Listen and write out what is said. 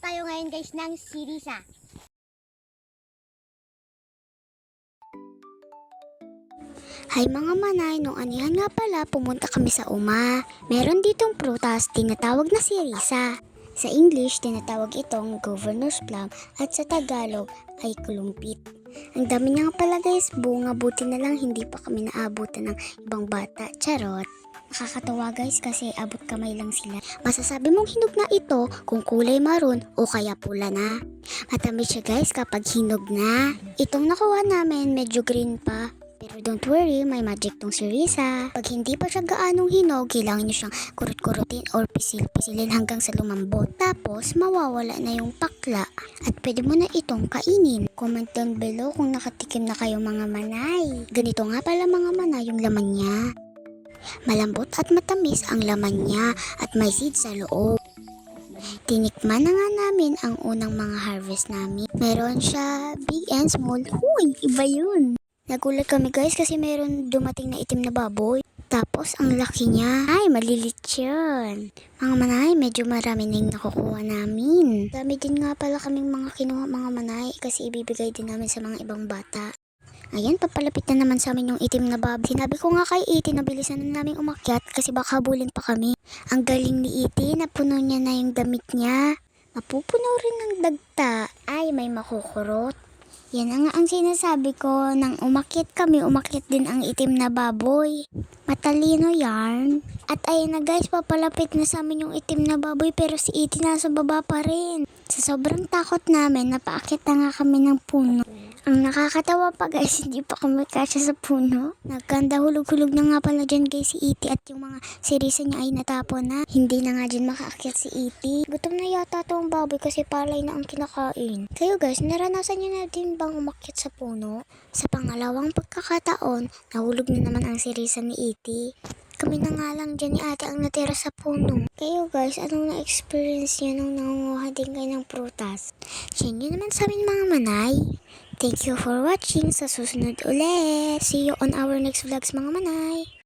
tayo ngayon guys ng Sirisa. Hay mga manay, nung anihan nga pala, pumunta kami sa Uma. Meron ditong prutas, tinatawag na sirisa. Sa English, tinatawag itong Governor's Plum at sa Tagalog ay kulumpit. Ang dami niya nga pala guys, bunga buti na lang hindi pa kami naabutan ng ibang bata. Charot! Nakakatawa guys kasi abot kamay lang sila. Masasabi mong hinog na ito kung kulay maroon o kaya pula na. Matamis siya guys kapag hinog na. Itong nakuha namin medyo green pa. Pero don't worry, may magic tong si Risa. Pag hindi pa siya gaanong hinog, kailangan niyo siyang kurut-kurutin or pisil-pisilin hanggang sa lumambot. Tapos, mawawala na yung pakla. At pwede mo na itong kainin. Comment down below kung nakatikim na kayo mga manay. Ganito nga pala mga manay yung laman niya. Malambot at matamis ang laman niya at may seed sa loob. Tinikman na nga namin ang unang mga harvest namin. Meron siya big and small. Huy, iba yun. Nagulat kami guys kasi meron dumating na itim na baboy. Tapos ang laki niya. Ay, malilit yun. Mga manay, medyo marami na yung nakukuha namin. Dami din nga pala kaming mga kinuha mga manay kasi ibibigay din namin sa mga ibang bata. Ayan, papalapit na naman sa amin yung itim na baboy. Sinabi ko nga kay Iti na bilisan na namin umakyat kasi baka habulin pa kami. Ang galing ni Iti, napuno niya na yung damit niya. Mapupuno rin ng dagta. Ay, may makukurot. Yan ang nga ang sinasabi ko, nang umakyat kami, umakyat din ang itim na baboy. Matalino yarn. At ayun na guys, papalapit na sa amin yung itim na baboy pero si Iti nasa baba pa rin. Sa sobrang takot namin, napaakyat na nga kami ng puno. Ang nakakatawa pa guys, hindi pa kami kasya sa puno. Nagkanda hulog-hulog na nga pala dyan guys si Iti at yung mga sirisa niya ay natapon na. Hindi na nga dyan makaakyat si Iti. Gutom na yata tong baboy kasi palay na ang kinakain. Kayo guys, naranasan niyo na din bang umakyat sa puno? Sa pangalawang pagkakataon, nahulog na naman ang sirisa ni Iti. Kami na nga lang dyan ni ate ang natira sa puno. Kayo guys, anong na-experience niyo nung nangunguha din kayo ng prutas? Share nyo naman sa amin mga manay. Thank you for watching. Sa susunod ulit. See you on our next vlogs mga manay.